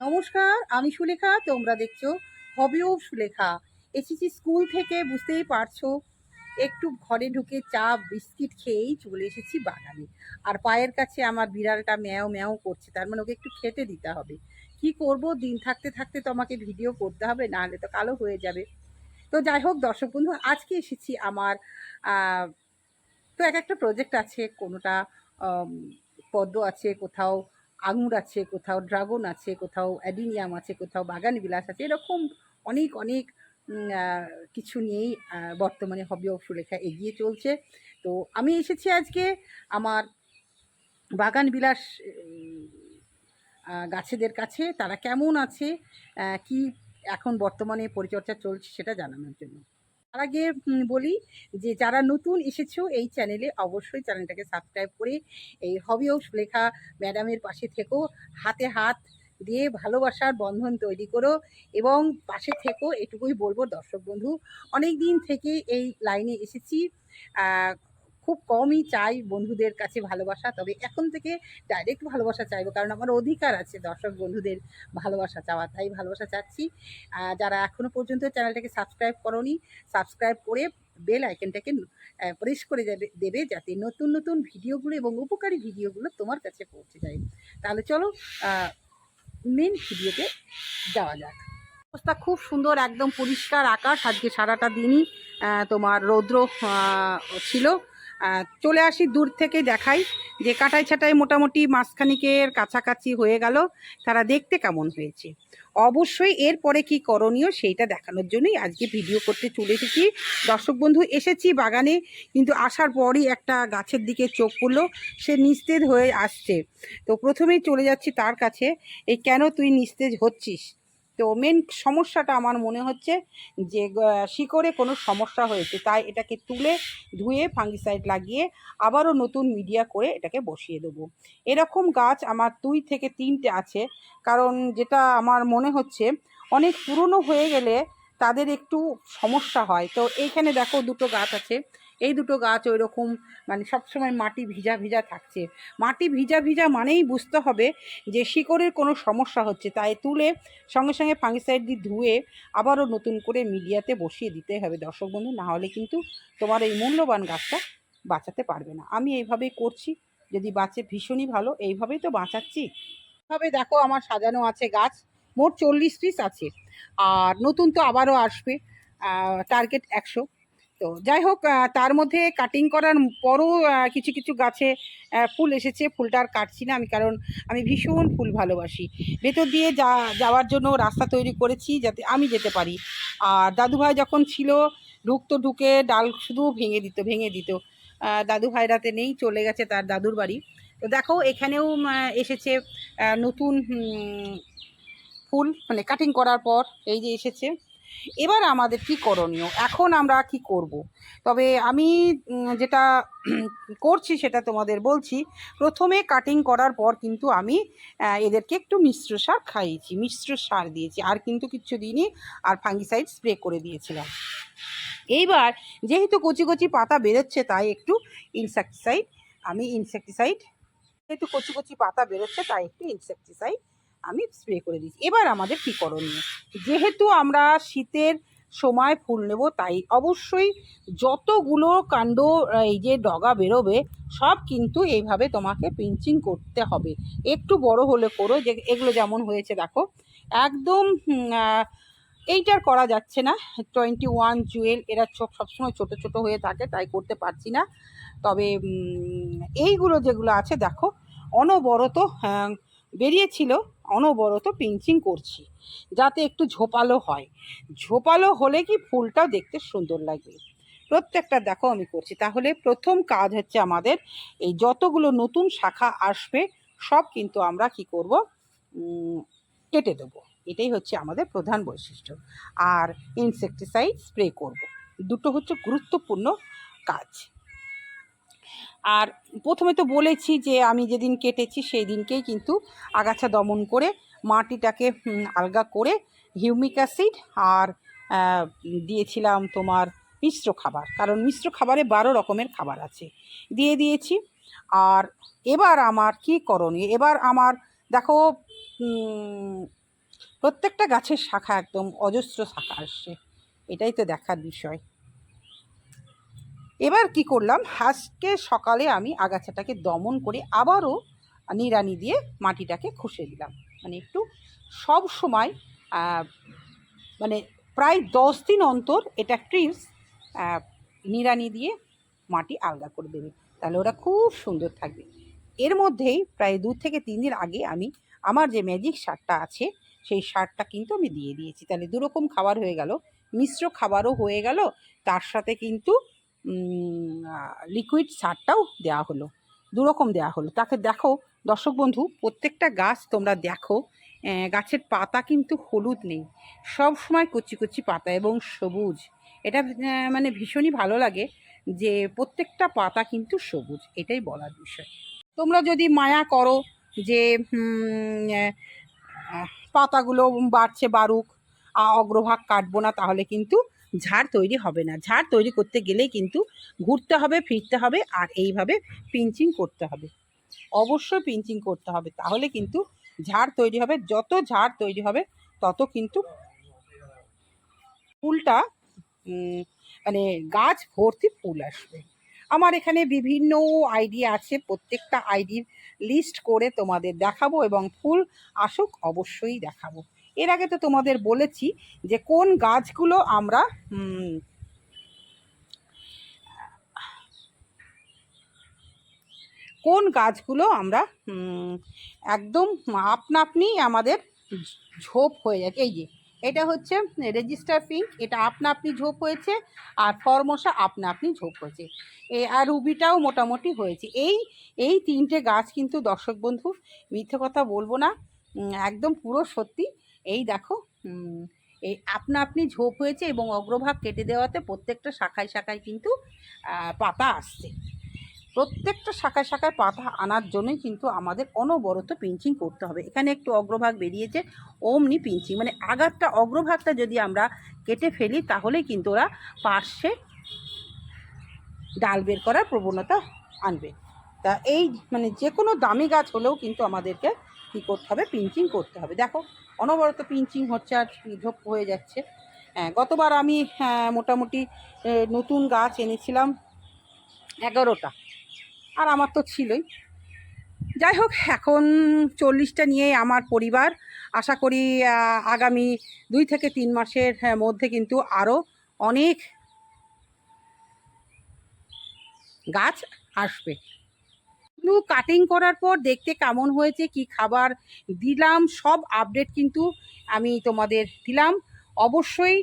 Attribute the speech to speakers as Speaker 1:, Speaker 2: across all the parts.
Speaker 1: নমস্কার, আমি সুলেখা, তোমরা দেখছ হবি অফ সুলেখা। এসেছি স্কুল থেকে, বুঝতেই পারছ, একটু ঘরে ঢুকে চা, বিস্কিট খেয়েই চলে এসেছি বাগানে। আর পায়ের কাছে আমার বিড়ালটা ম্যাও ম্যাও করছে, তার মানে ওকে একটু খেতে দিতে হবে। কি করব? দিন থাকতে থাকতে তো আমাকে ভিডিও করতে হবে, নাহলে তো কালো হয়ে যাবে। তো যাই হোক, দর্শক বন্ধু, আজকে এসেছি আমার তো এক একটা প্রজেক্ট আছে, কোনোটা পদ্ম আছে, কোথাও আঙুর আছে কোথাও, ড্রাগন আছে কোথাও, অ্যাডিনিয়াম আছে কোথাও, বাগান বিলাস আছে, এরকম অনেক অনেক কিছু নিয়েই বর্তমানে হবি অফ সুলেখা এগিয়ে চলছে। তো আমি এসেছি আজকে আমার বাগান বিলাস গাছেদের কাছে, তারা কেমন আছে কি এখন বর্তমানে পরিচর্যা চলছে সেটা জানানোর জন্য। তার আগে বলি যে যারা নতুন এসেছ এই চ্যানেলে অবশ্যই চ্যানেলটাকে সাবস্ক্রাইব করে এই হবি ও সুলেখা ম্যাডামের পাশে থেকো। হাতে হাত দিয়ে ভালোবাসার বন্ধন তৈরি করো এবং পাশে থেকো, এটুকুই বলব দর্শক বন্ধু। অনেক দিন থেকে এই লাইনে এসেছি। খুব কমই চাই বন্ধুদের কাছে ভালোবাসা, তবে এখন থেকে ডাইরেক্ট ভালোবাসা চাইব, কারণ আমার অধিকার আছে দর্শক বন্ধুদের ভালোবাসা চাওয়া তাই ভালোবাসা চাচ্ছি। যারা এখনও পর্যন্ত চ্যানেলটাকে সাবস্ক্রাইব করনি সাবস্ক্রাইব করে বেল আইকনটাকে প্রেস করে যাবে দেবে যাতে নতুন নতুন ভিডিওগুলো এবং উপকারী ভিডিওগুলো তোমার কাছে পৌঁছে যায়। তাহলে চলো মেন ভিডিওতে যাওয়া যাক। অবস্থা খুব সুন্দর, একদম পরিষ্কার আকাশ, আজকে সারাটা দিনই তোমার রৌদ্র ছিল। চলে আসি দূর থেকে দেখাই যে কাটাই ছাটাই মোটামুটি মাঝখানিকের কাছাকাছি হয়ে গেল। তারা দেখতে কেমন হয়েছে? অবশ্যই এরপরে কি করণীয় সেইটা দেখানোর জন্যই আজকে ভিডিও করতে চলে এসেছি। দর্শক বন্ধু, এসেছি বাগানে, কিন্তু আসার পরই একটা গাছের দিকে চোখ পড়ল। সে নিস্তেজ হয়ে আসছে। তো প্রথমেই চলে যাচ্ছি তার কাছে। এই কেন তুই নিস্তেজ হচ্ছিস? তো মেন সমস্যাটা আমার মনে হচ্ছে যে শিকড়ে কোনো সমস্যা হয়েছে, তাই এটাকে তুলে ধুয়ে ফাঙ্গিসাইড লাগিয়ে আবারও নতুন মিডিয়া করে এটাকে বসিয়ে দেবো। এরকম গাছ আমার দুই থেকে তিনটে আছে, কারণ যেটা আমার মনে হচ্ছে অনেক পুরনো হয়ে গেলে তাদের একটু সমস্যা হয়। তো এইখানে দেখো দুটো গাছ আছে এই দুটো গাছ ওই রকম মানে সবসময় মাটি ভিজা ভিজা থাকছে। মাটি ভিজা ভিজা মানেই বুঝতে হবে যে শিকড়ের কোনো সমস্যা হচ্ছে, তাই তুলে সঙ্গে সঙ্গে ফাঙ্গিসাইড দিয়ে ধুয়ে আবারও নতুন করে মিডিয়াতে বসিয়ে দিতে হবে দর্শক বন্ধু, না হলে কিন্তু তোমার এই মূল্যবান গাছটা বাঁচাতে পারবে না। আমি এইভাবেই করছি, যদি বাঁচে ভীষণই ভালো, এইভাবেই তো বাঁচাচ্ছি। এভাবে দেখো আমার সাজানো আছে গাছ, মোট চল্লিশ পিস আছে, আর নতুন তো আবারও আসবে টার্গেট একশো। তো যাই হোক তার মধ্যে কাটিং করার পরও কিছু কিছু গাছে ফুল এসেছে। ফুলটা আর কাটছি না আমি কারণ আমি ভীষণ ফুল ভালোবাসি। ভেতর দিয়ে যা যাওয়ার জন্য রাস্তা তৈরি করেছি যাতে আমি যেতে পারি। আর দাদুভাই যখন ছিল ঢুকতো ঢুকে ডাল শুধু ভেঙে দিত ভেঙে দিত। আহ, দাদু ভাইরাতে নেই চলে গেছে তার দাদুর বাড়ি। তো দেখো এখানেও এসেছে নতুন ফুল মানে কাটিং করার পর এই যে এসেছে। এবার আমাদের কি করণীয় এখন আমরা কি করব। তবে আমি যেটা করছি সেটা তোমাদের বলছি, প্রথমে কাটিং করার পর কিন্তু আমি এদেরকে একটু মিশ্র সার খাইয়েছি, মিশ্র সার দিয়েছি, আর কিন্তু কিচ্ছু দিইনি, আর ফাঙ্গিসাইড স্প্রে করে দিয়েছিলাম এইবার যেহেতু কচি কচি পাতা বেরোচ্ছে, তাই একটু ইনসেকটিসাইড আমি ইনসেকটিসাইড যেহেতু কচি কচি পাতা বেরোচ্ছে, তাই একটু ইনসেকটিসাইড আমি স্প্রে করে দিচ্ছি এবার আমাদের কী করণীয়? যেহেতু আমরা শীতের সময় ফুল নেব তাই অবশ্যই যতগুলো কাণ্ড এই যে ডগা বেরোবে সব কিন্তু এইভাবে তোমাকে পিঞ্চিং করতে হবে। একটু বড় হলে করো যে এগুলো যেমন হয়েছে দেখো। একদম এইটার করা যাচ্ছে না। টোয়েন্টি ওয়ান জুয়েল এরা সব সবসময় ছোটো ছোটো হয়ে থাকে তাই করতে পারছি না। তবে এইগুলো যেগুলো আছে দেখো অনবরত হ্যাঁ, বেরিয়েছিল, অনবরত পিঞ্চিং করছি, যাতে একটু ঝোপালো হয়। ঝোপালো হলে কি ফুলটাও দেখতে সুন্দর লাগবে। প্রত্যেকটা দেখো আমি করছি। তাহলে প্রথম কাজ হচ্ছে আমাদের এই যতগুলো নতুন শাখা আসবে, সব কিন্তু আমরা কি করব? কেটে দেবো। এটাই হচ্ছে আমাদের প্রধান বৈশিষ্ট্য। আর ইনসেকটিসাইড স্প্রে করব। দুটো হচ্ছে গুরুত্বপূর্ণ কাজ। আর প্রথমে তো বলেছি যে আমি যেদিন কেটেছি সেই দিনকেই কিন্তু আগাছা দমন করে মাটিটাকে আলগা করে হিউমিক অ্যাসিড আর দিয়েছিলাম তোমার মিশ্র খাবার। কারণ মিশ্র খাবারে বারো রকমের খাবার আছে। দিয়ে দিয়েছি। আর এবার আমার কি করণীয়? এবার আমার, দেখো প্রত্যেকটা গাছের শাখা একদম অজস্র শাখা আসছে। এটাই তো দেখার বিষয়। এবার কি করলাম? আজকে সকালে আমি আগাছাটাকে দমন করে আবারও নিড়ানি দিয়ে মাটিটাকে খুশে দিলাম। মানে একটু সব সময় মানে প্রায় দশ দিন অন্তর এটা ট্রিপস নিড়ানি দিয়ে মাটি আলগা করে দেবে। তাহলে ওরা খুব সুন্দর থাকবে। এর মধ্যেই প্রায় দু থেকে তিন দিন আগে আমি আমার যে ম্যাজিক সারটা আছে, সেই সারটা কিন্তু আমি দিয়ে দিয়েছি। তাহলে দুরকম খাবার হয়ে গেল, মিশ্র খাবারও হয়ে গেল, তার সাথে কিন্তু লিকুইড সারটাও দেওয়া হলো, দুরকম দেওয়া হলো। তাকে দেখো, দর্শক বন্ধু, প্রত্যেকটা গাছ তোমরা দেখো গাছের পাতা কিন্তু হলুদ নেই, সব সময় কচি কচি পাতা এবং সবুজ। এটা মানে ভীষণই ভালো লাগে যে প্রত্যেকটা পাতা কিন্তু সবুজ, এটাই বলার বিষয়। তোমরা যদি মায়া করো যে পাতাগুলো বাড়ছে বাড়ুক অগ্রভাগ কাটবো না, তাহলে কিন্তু ঝাড় তৈরি হবে না। ঝাড় তৈরি করতে গেলেই কিন্তু ঘুরতে হবে, ফিরতে হবে আর এইভাবে পিঞ্চিং করতে হবে। অবশ্যই পিঞ্চিং করতে হবে, তাহলে কিন্তু ঝাড় তৈরি হবে। যত ঝাড় তৈরি হবে, তত কিন্তু ফুলটা মানে গাছ ভর্তি ফুল আসবে। আমার এখানে বিভিন্ন আইডি আছে, প্রত্যেকটা আইডির লিস্ট করে তোমাদের দেখাবো এবং ফুল আসুক অবশ্যই দেখাবো। এর আগে তো তোমাদের বলেছি যে কোন গাছগুলো আমরা কোন গাছগুলো আমরা একদম আপনা আপনি আমাদের ঝোপ হয়ে যাচ্ছে। এই যে, এটা হচ্ছে রেজিস্টার পিঙ্ক, এটা আপনা আপনি ঝোপ হয়েছে আর ফরমসা আপনা আপনি ঝোপ হয়েছে। এ, আর রুবিটাও মোটামুটি হয়েছে। এই এই তিনটে গাছ কিন্তু দর্শক বন্ধু মিথ্যে কথা বলব না একদম পুরো সত্যি। এই দেখো এই আপনা আপনি ঝোপ হয়েছে এবং অগ্রভাগ কেটে দেওয়াতে প্রত্যেকটা শাখায় শাখায় কিন্তু পাতা আসছে। প্রত্যেকটা শাখায় শাখায় পাতা আনার জন্যই কিন্তু আমাদের অনবরত পিঞ্চিং করতে হবে। এখানে একটু অগ্রভাগ বেরিয়েছে, অমনি পিঞ্চিং। মানে আগারটা, অগ্রভাগটা যদি আমরা কেটে ফেলি, তাহলেই কিন্তু ওরা পার্শ্বে ডাল বের করার প্রবণতা আনবে। তা এই মানে যে কোনো দামি গাছ হলেও কিন্তু আমাদেরকে কী করতে হবে? পিঞ্চিং করতে হবে। দেখো অনবরত পিঞ্চিং হচ্ছে আর ঝোপ হয়ে যাচ্ছে। হ্যাঁ গতবার আমি হ্যাঁ, মোটামুটি নতুন গাছ এনেছিলাম এগারোটা। আর আমার তো ছিলই। যাই হোক এখন চল্লিশটা নিয়ে আমার পরিবার। আশা করি আগামী দুই থেকে তিন মাসের হ্যাঁ, মধ্যে কিন্তু আরও অনেক গাছ আসবে। কিন্তু কাটিং করার পর দেখতে কেমন হয়েছে, কি খাবার দিলাম, সব আপডেট কিন্তু আমি তোমাদের দিলাম। অবশ্যই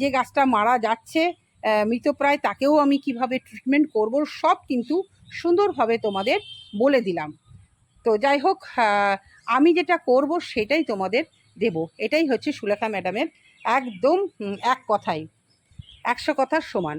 Speaker 1: যে গাছটা মারা যাচ্ছে মৃতপ্রায় তাকেও আমি কীভাবে ট্রিটমেন্ট করব, সব কিন্তু সুন্দরভাবে তোমাদের বলে দিলাম। তো যাই হোক আমি যেটা করব সেটাই তোমাদের দেব। এটাই হচ্ছে সুলেখা ম্যাডামের একদম এক কথাই একশো কথার সমান।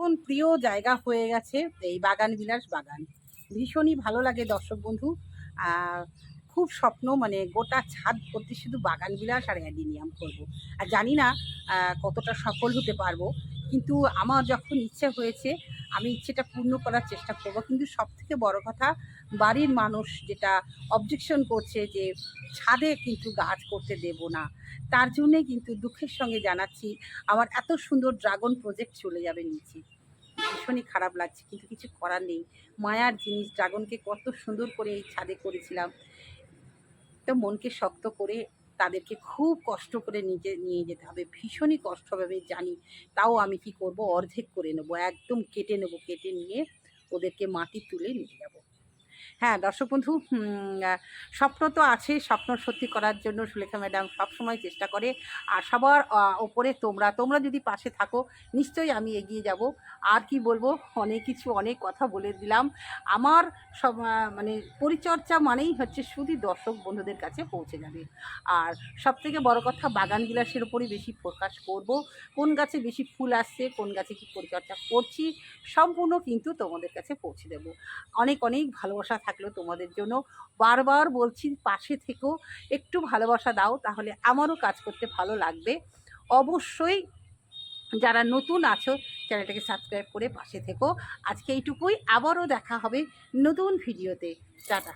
Speaker 1: এখন প্রিয় জায়গা হয়ে গেছে এই বাগান বিলাস বাগান। ভীষণই ভালো লাগে দর্শক বন্ধু। খুব স্বপ্ন মানে গোটা ছাদ করতে শুধু বাগান বিলাস আর অ্যাডিনিয়াম করব। আর জানি না কতটা সফল হতে পারব, কিন্তু আমার যখন ইচ্ছে হয়েছে, আমি ইচ্ছেটা পূর্ণ করার চেষ্টা করব। কিন্তু সব থেকে বড় কথা বাড়ির মানুষ যেটা অবজেকশন করছে যে ছাদে কিন্তু গাছ করতে দেব না, তার জন্যে কিন্তু দুঃখের সঙ্গে জানাচ্ছি, আমার এত সুন্দর ড্রাগন প্রজেক্ট চলে যাবে নিচে। ভীষণই খারাপ লাগছে, কিন্তু কিছু করার নেই। মায়ার জিনিস ড্রাগনকে কত সুন্দর করে এই ছাদে করেছিলাম। তো মনকে শক্ত করে তাদেরকে খুব কষ্ট করে নিজে নিয়ে যেতে হবে। ভীষণই কষ্ট হবে জানি। তাও আমি কি করব? অর্ধেক করে নেব, একদম কেটে নেব, কেটে নিয়ে ওদেরকে মাটি তুলে নিয়ে যাব। হ্যাঁ দর্শক বন্ধু স্বপ্ন তো আছে স্বপ্ন সত্যি করার জন্য সুলেখা ম্যাডাম সবসময় চেষ্টা করে। আর সবার ওপরে তোমরা তোমরা যদি পাশে থাকো, নিশ্চয়ই আমি এগিয়ে যাব। আর কি বলব, অনেক কিছু, অনেক কথা বলে দিলাম। আমার সব মানে পরিচর্যা মানেই হচ্ছে শুধু দর্শক বন্ধুদের কাছে পৌঁছে যাবে। আর সব থেকে বড় কথা, বাগান বিলাসের উপরই বেশি ফোকাস করব। কোন গাছে বেশি ফুল আসছে, কোন গাছে কি পরিচর্যা করছি, সম্পূর্ণ কিন্তু তোমাদের কাছে পৌঁছে দেব। অনেক অনেক ভালোবাসা থাকল তোমাদের জন্য বারবার বলছি, পাশে থেকেও একটু ভালোবাসা দাও, তাহলে আমারও কাজ করতে ভালো লাগবে। অবশ্যই যারা নতুন আছো, চ্যানেলটাকে সাবস্ক্রাইব করে পাশে থেকো। আজকে এইটুকুই, আবারও দেখা হবে নতুন ভিডিওতে। টাটা।